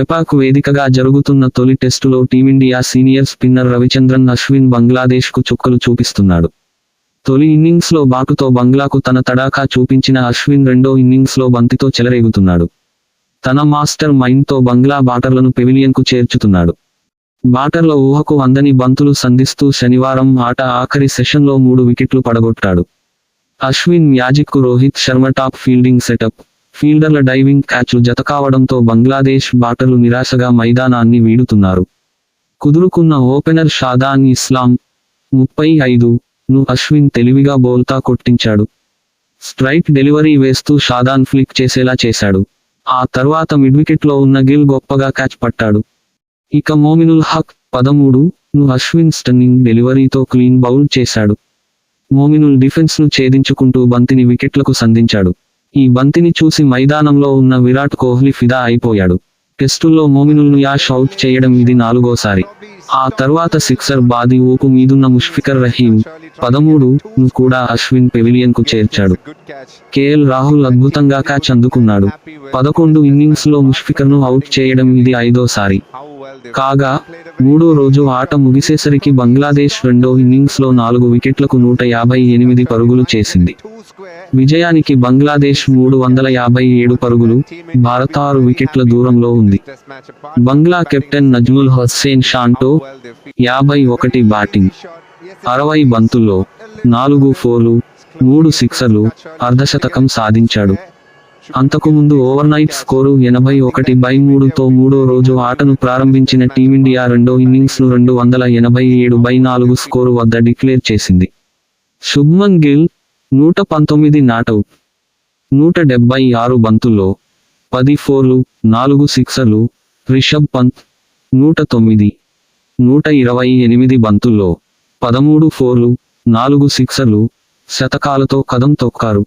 చెపాక్ వేదికగా జరుగుతున్న తొలి టెస్టులో team India senior spinner Ravichandran Ashwin బంగ్లాదేశ్కు చుక్కలు చూపిస్తున్నాడు. తొలి ఇన్నింగ్స్లో బాటుతో బంగ్లాకు తన తడాకా చూపించిన అశ్విన్ రెండో ఇన్నింగ్స్లో బంతితో చెలరేగుతున్నాడు. తన మాస్టర్ మైండ్తో బంగ్లా బాటర్లను పెవిలియన్కు చేర్చుతున్నాడు. బాటర్ల ఊహకు అందని బంతులు సంధిస్తూ శనివారం ఆట ఆఖరి సెషన్లో మూడు వికెట్లు పడగొట్టాడు. Ashwin magic Rohit Sharma top fielding setup. ఫీల్డర్ల diving క్యాచ్లు జతకావడంతో బంగ్లాదేశ్ బాటలు నిరాశగా మైదానాన్ని వీడుతున్నారు. కుదురుకున్న ఓపెనర్ షాదాన్ ఇస్లాం ముప్పై ఐదు ను అశ్విన్ తెలివిగా బోల్తా కొట్టించాడు. స్ట్రైట్ డెలివరీ వేస్తూ షాదాన్ ఫ్లిక్ చేసేలా చేశాడు. ఆ తర్వాత మిడ్వికెట్లో ఉన్న గిల్ గొప్పగా క్యాచ్ పట్టాడు. ఇక మోమినుల్ హక్ పదమూడు ను అశ్విన్ స్టన్నింగ్ డెలివరీతో క్లీన్ బౌల్ చేశాడు. మోమినుల్ డిఫెన్స్ను ఛేదించుకుంటూ బంతిని వికెట్లకు సంధించాడు. ఈ బంతిని చూసి మైదానంలో ఉన్న విరాట్ కోహ్లీ ఫిదా అయిపోయాడు. టెస్టుల్లో మోమినుల్ను యాష్ అవుట్ చేయడం ఇది నాలుగోసారి. ఆ తర్వాత సిక్సర్ బాది ఊపు మీదున్న ముష్ఫికర్ రహీం పదమూడు ను కూడా అశ్విన్ పెవిలియన్కు చేర్చాడు. కేఎల్ రాహుల్ అద్భుతంగా క్యాచ్ అందుకున్నాడు. పదకొండు ఇన్నింగ్స్లో ముష్ఫికర్ను అవుట్ చేయడం ఇది ఐదోసారి. కాగా మూడో రోజు ఆట ముగిసేసరికి బంగ్లాదేశ్ రెండో ఇన్నింగ్స్లో నాలుగు వికెట్లకు నూట యాభై ఎనిమిది పరుగులు చేసింది. విజయానికి బంగ్లాదేశ్ మూడు వందల యాభై ఏడు పరుగులు భారత ఆరు వికెట్ల దూరంలో ఉంది. బంగ్లా కెప్టెన్ నజ్ముల్ హుస్సేన్ షాంటో యాభై ఒకటి బ్యాటింగ్ అరవై బంతుల్లో నాలుగు ఫోర్లు మూడు సిక్సర్లు అర్ధశతకం సాధించాడు. అంతకుముందు ఓవర్నైట్ స్కోరు ఎనభై ఒకటి బై మూడుతో మూడో రోజు ఆటను ప్రారంభించిన టీమిండియా రెండో ఇన్నింగ్స్ను రెండు వందల ఎనభై ఏడు బై నాలుగు స్కోరు వద్ద డిక్లేర్ చేసింది. శుభ్మన్ గిల్ నూట పంతొమ్మిది నాటౌట్ నూట డెబ్బై ఆరు బంతుల్లో పది ఫోర్లు నాలుగు సిక్సర్లు రిషబ్ పంత్ నూట తొమ్మిది నూట ఇరవై ఎనిమిది బంతుల్లో పదమూడు ఫోర్లు నాలుగు సిక్సర్లు శతకాలతో కదం తొక్కారు.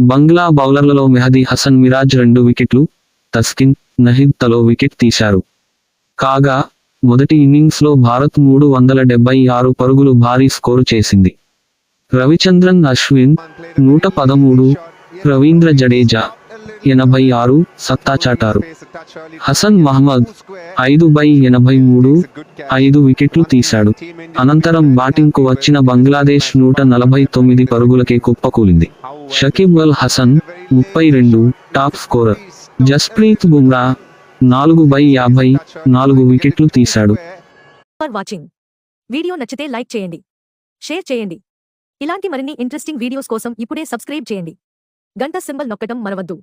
బంగ్లా బౌలర్లలో మెహదీ హసన్ మిరాజ్ రెండు వికెట్లు తస్కిన్ నహిద్ తలో వికెట్ తీశారు. కాగా మొదటి ఇన్నింగ్స్లో భారత్ మూడు వందల డెబ్బై ఆరు పరుగులు భారీ స్కోరు చేసింది. రవిచంద్రన్ అశ్విన్ నూట పదమూడు రవీంద్ర జడేజా ఎనభై ఆరు సత్తా చాటారు. హసన్ మహమ్మద్ ఐదు బై ఎనభై మూడు ఐదు వికెట్లు తీశాడు. అనంతరం బ్యాటింగ్కు వచ్చిన బంగ్లాదేశ్ నూట నలభై తొమ్మిది పరుగులకే కుప్పకూలింది. షకీబ్ అల్ హసన్ ముప్పై రెండు టాప్ స్కోరర్. జస్ప్రీత్ బుమ్రా నాలుగు బై యాభై నాలుగు వికెట్లు తీశాడు. వాచింగ్. వీడియో నచ్చితే లైక్ చేయండి. షేర్ చేయండి. ఇలాంటి మరిన్ని ఇంట్రెస్టింగ్ వీడియోస్ కోసం ఇప్పుడే సబ్స్క్రైబ్ చేయండి. గంట సింబల్ నొక్కటం మరవద్దు.